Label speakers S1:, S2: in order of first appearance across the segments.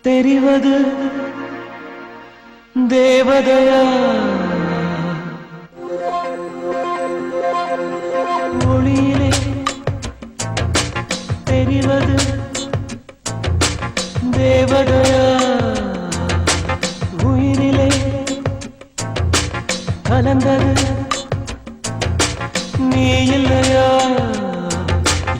S1: தெரிவது தேவதையா? மொழியிலே தெரிவது தேவதையா? உயிரிலே கலந்தது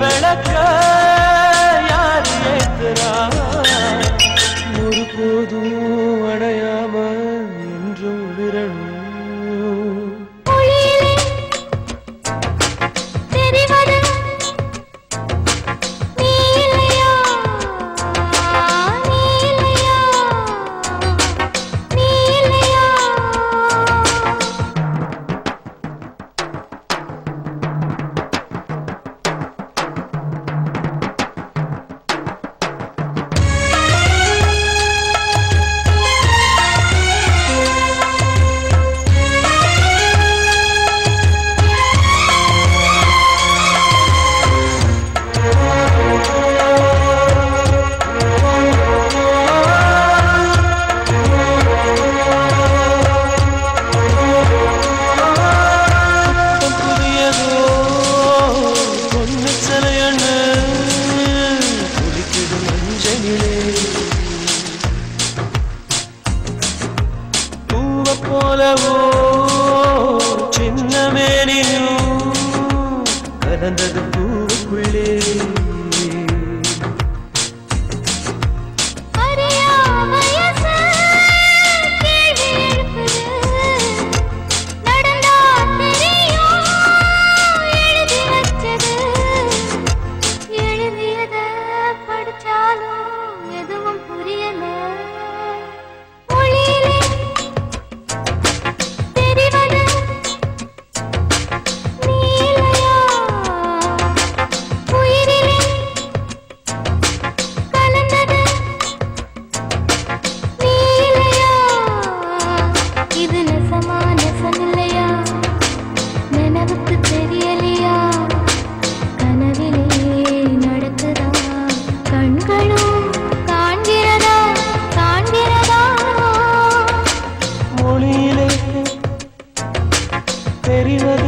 S1: விளக்கா கலந்தது பூவுக்குள்ளே. அறிவது